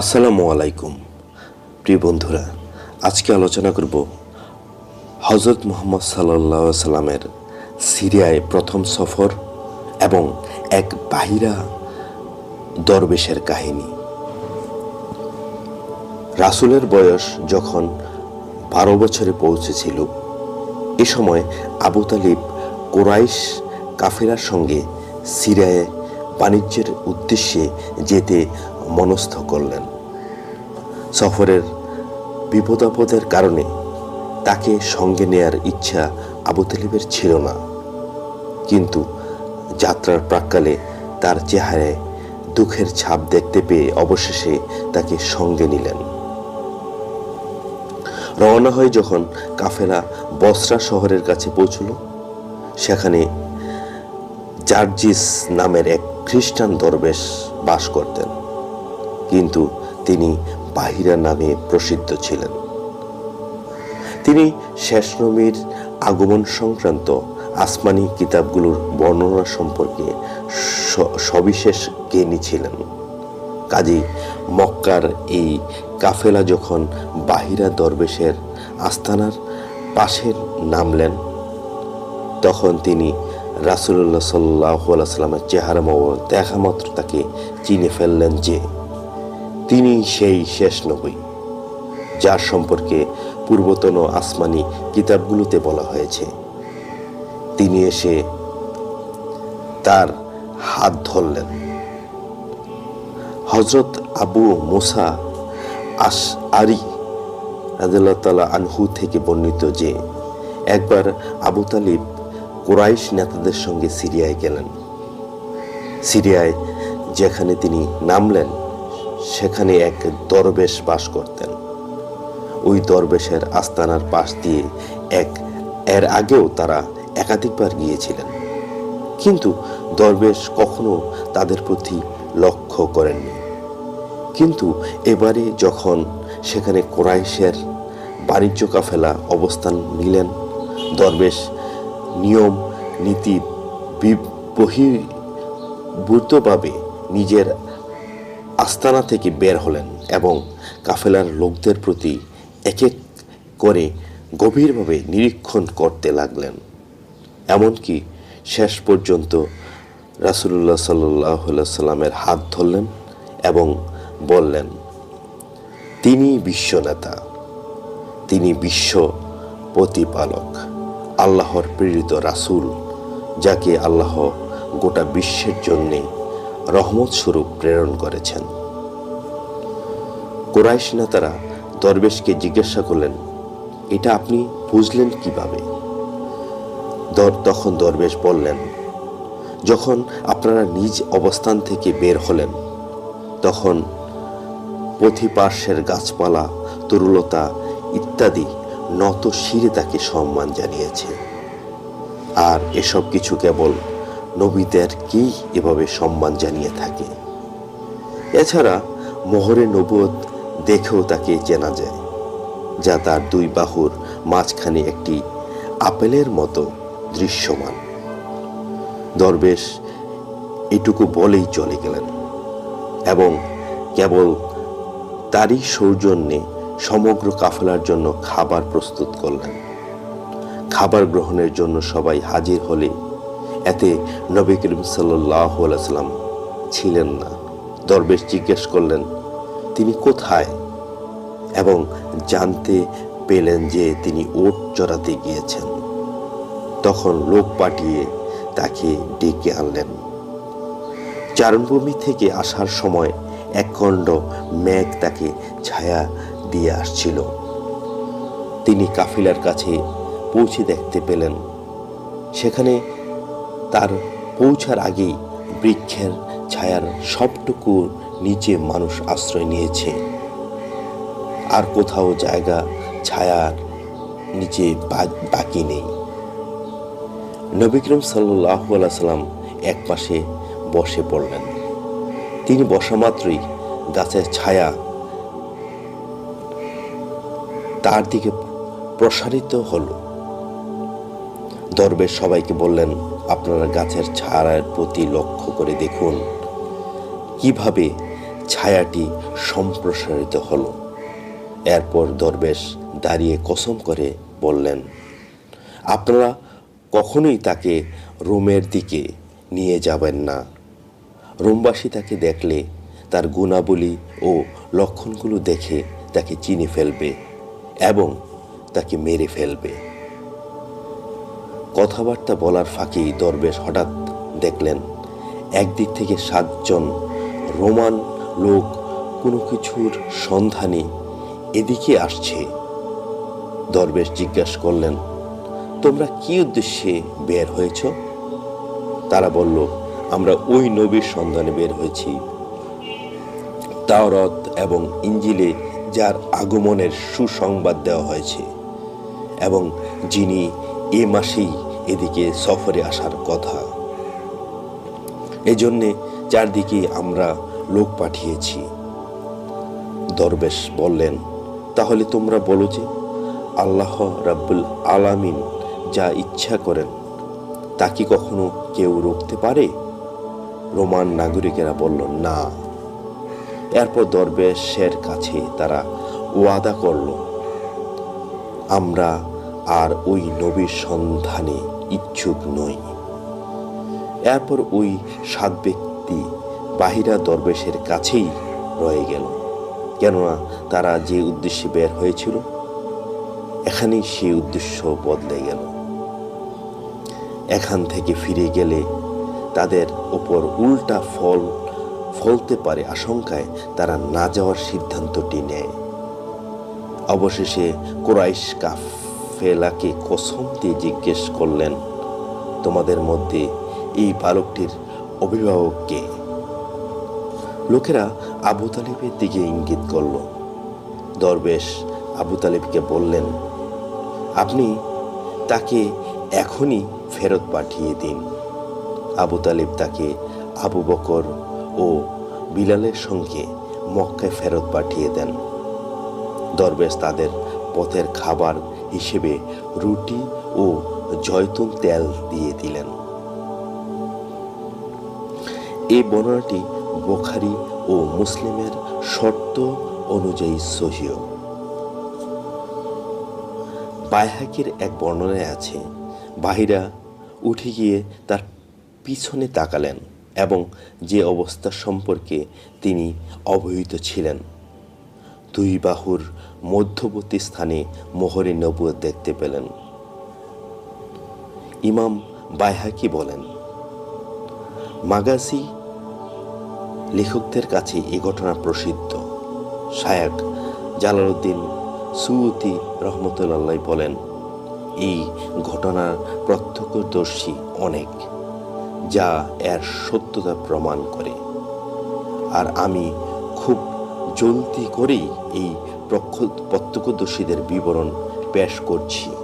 আসসালামু আলাইকুম। প্রিয় বন্ধুরা, আজকে আলোচনা করব হজরত মুহাম্মদ সাল্লাহ সাল্লামের সিরিয়ায় প্রথম সফর এবং এক বাহিরা দরবেশের কাহিনী। রাসূলের বয়স যখন বারো বছরে পৌঁছেছিল, এ সময় আবু তালিব কোরাইশ কাফেরার সঙ্গে সিরিয়ায় বাণিজ্যের উদ্দেশ্যে যেতে মনস্থ করলেন। সফরের বিপদাপদের কারণে তাকে সঙ্গে নেয়ার ইচ্ছা আবু তালিবের ছিল না। কিন্তু যাত্রার প্রাক্কালে তার চেহারায় দুঃখের ছাপ দেখতে পেয়ে অবশেষে তাকে সঙ্গে নিলেন। রওনা হয়ে যখন কাফেলা বসরা শহরের কাছে পৌঁছল, সেখানে জার্জিস নামের এক খ্রিস্টান দরবেশ বাস করতেন। কিন্তু তিনি বাহিরা নামে প্রসিদ্ধ ছিলেন। তিনি শেষ নবীর আগমন সংক্রান্ত আসমানি কিতাবগুলোর বর্ণনা সম্পর্কে সবিশেষ জ্ঞানী ছিলেন। কাজী মক্কার এই কাফেলা যখন বাহিরা দরবেশের আস্তানার পাশের নামলেন, তখন তিনি রাসুল্লাহ সাল্লাহ সাল্লামের চেহারা দেখা মাত্র তাকে চিনে ফেললেন যে তিনি সেই শেষ নবী, যার সম্পর্কে পূর্বতন আসমানি কিতাবগুলোতে বলা হয়েছে। তিনি এসে তার হাত ধরলেন। হজরত আবু মুসা আস আরি তাআলা আনহু থেকে বর্ণিত যে, একবার আবু তালিব কোরাইশ নেতাদের সঙ্গে সিরিয়ায় গেলেন। সিরিয়ায় যেখানে তিনি নামলেন সেখানে এক দরবেশ বাস করতেন। ওই দরবেশের আস্তানার পাশ দিয়ে এক, এর আগেও তারা একাধিকবার গিয়েছিলেন। কিন্তু দরবেশ কখনো তাদের প্রতি লক্ষ্য করেননি। কিন্তু এবারে যখন সেখানে কোরাইশের বাণিজ্য কাফেলা অবস্থান নিলেন, দরবেশ নিয়ম, নীতি বহির্ভূতভাবে নিজের আস্তানা থেকে বের হলেন এবং কাফেলার লোকদের প্রতি এক এক করে গভীরভাবে নিরীক্ষণ করতে লাগলেন। এমনকি শেষ পর্যন্ত রাসুলুল্লাহ সাল্লাহ সাল্লামের হাত ধরলেন এবং বললেন, তিনি বিশ্বনেতা। তিনি বিশ্ব প্রতিপালক, আল্লাহর প্রেরিত রাসূল, যাকে আল্লাহ গোটা বিশ্বের জন্যে রহমত স্বরূপ প্রেরণ করেছেন। কোরাইশ নেতারা দরবেশকে জিজ্ঞাসা করলেন, এটা আপনি বুঝলেন কীভাবে? দর, তখন দরবেশ বললেন, যখন আপনারা নিজ অবস্থান থেকে বের হলেন, তখন পথিপার্শ্বের গাছপালা, তরুলতা ইত্যাদি নত শিরে তাকে সম্মান জানিয়েছে। আর এসব কিছু কেবল নবীদেরকেই এভাবে সম্মান জানিয়ে থাকে? এছাড়া মোহরে নবুয়ত দেখেও তাকে চেনা যায়, যা তার দুই বাহুর মাঝখানে একটি আপেলের মতো দৃশ্যমান। দরবেশ এটুকু বলেই চলে গেলেন এবং কেবল তারই সৌজন্যে সমগ্র কাফেলার জন্য খাবার প্রস্তুত করলেন। খাবার গ্রহণের জন্য সবাই হাজির হলে এতে নবী করিম সাল্লাম ছিলেন না। দরবেশ জিজ্ঞেস করলেন, তিনি কোথায়? এবং জানতে পেলেন যে তিনি ওট চড়াতে গিয়েছেন। তখন লোক পাঠিয়ে তাকে ডেকে আনলেন। চারণভূমি থেকে আসার সময় একখণ্ড মেঘ তাকে ছায়া দিয়ে আসছিল। তিনি কাফিলার কাছে পৌঁছে দেখতে পেলেন। সেখানে তার পৌঁছার আগেই বৃক্ষের ছায়ার সবটুকু নিচে মানুষ আশ্রয় নিয়েছে। আর কোথাও জায়গা ছায়ার নিচে বাকি নেই। নবিক্রম সাল্লাহ সাল্লাম এক পাশে বসে পড়লেন। তিনি বসা মাত্রই গাছের ছায়া তার দিকে প্রসারিত হলো। দরবেশ সবাইকে বললেন আপনারা গাছের ছায়ার প্রতি লক্ষ্য করে দেখুন কীভাবে ছায়াটি সম্প্রসারিত হলো। এরপর দরবেশ দাঁড়িয়ে কসম করে বললেন, আপনারা কখনোই তাকে রোমের দিকে নিয়ে যাবেন না। রোমবাসী তাকে দেখলে তার গুণাবলী ও লক্ষণগুলো দেখে তাকে চিনে ফেলবে এবং তাকে মেরে ফেলবে। কথাবার্তা বলার ফাঁকেই দরবেশ হঠাৎ দেখলেন, একদিক থেকে সাতজন রোমান লোক কোনো কিছুর সন্ধানে এদিকে আসছে। দরবেশ জিজ্ঞাসা করলেন, তোমরা কি উদ্দেশ্যে বের হয়েছ? তারা বলল, আমরা ওই নবীর সন্ধানে বের হয়েছি। তাওরত এবং ইঞ্জিলে যার আগমনের সুসংবাদ দেওয়া হয়েছে এবং যিনি এ মাসেই এদিকে সফরে আসার কথা। এজন্যে চারদিকে আমরা লোক পাঠিয়েছি। দরবেশ বললেন, তাহলে তোমরা বলো যে, আল্লাহ রাব্বুল আলামিন যা ইচ্ছা করেন, তা কি কখনো কেউ রুখতে পারে? রোমান নাগরিকেরা বলল, না। এরপর দরবেশের কাছে তারা ওয়াদা করল, আমরা আর ওই নবীর সন্ধানে ইচ্ছুক নই। এরপর ওই সাত ব্যক্তি বাহিরা দরবেশের কাছেই রয়ে গেল। কেননা তারা যে উদ্দেশ্যে বের হয়েছিল, এখানেই সেই উদ্দেশ্য বদলে গেল। এখান থেকে ফিরে গেলে তাদের ওপর উল্টা ফল ফলতে পারে আশঙ্কায় তারা না যাওয়ার সিদ্ধান্তটি নেয়। অবশেষে কোরাইশ কাফেলাকে কসম দিয়ে জিজ্ঞেস করলেন, তোমাদের মধ্যে এই বালকটির অভিভাবক কে? লোকেরা আবু তালিবের দিকে ইঙ্গিত করল। দরবেশ আবু তালিবকে বললেন, আপনি তাকে এখনই ফেরত পাঠিয়ে দিন। আবু তালিব তাকে আবু বকর ও বিলালের সঙ্গে মক্কায় ফেরত পাঠিয়ে দেন। দরবেশ তাদের পথের খাবার হিসেবে রুটি ও জয়তুন তেল দিয়ে দিলেন। এই বর্ণনাটি বোখারি ও মুসলিমের শর্ত অনুযায়ী সহিয় বাইহাকির এক বর্ণনায় আছে, বাহিরা উঠে গিয়ে তার পিছনে তাকালেন এবং যে অবস্থা সম্পর্কে তিনি অবহিত ছিলেন। দুই বাহুর মধ্যবর্তী স্থানে মোহরে নবুয়ত দেখতে পেলেন। ইমাম বাইহাকি বলেন, মাগাসি লেখকদের কাছে এ ঘটনা প্রসিদ্ধ। শায়াক জালালউদ্দিন সুউতি রহমতুল্লাহ বলেন, এই ঘটনার প্রত্যক্ষদর্শী অনেক, যা এর সত্যতা প্রমাণ করে। আর আমি খুব জলদি করেই এই প্রত্যক্ষদর্শীদের বিবরণ পেশ করছি।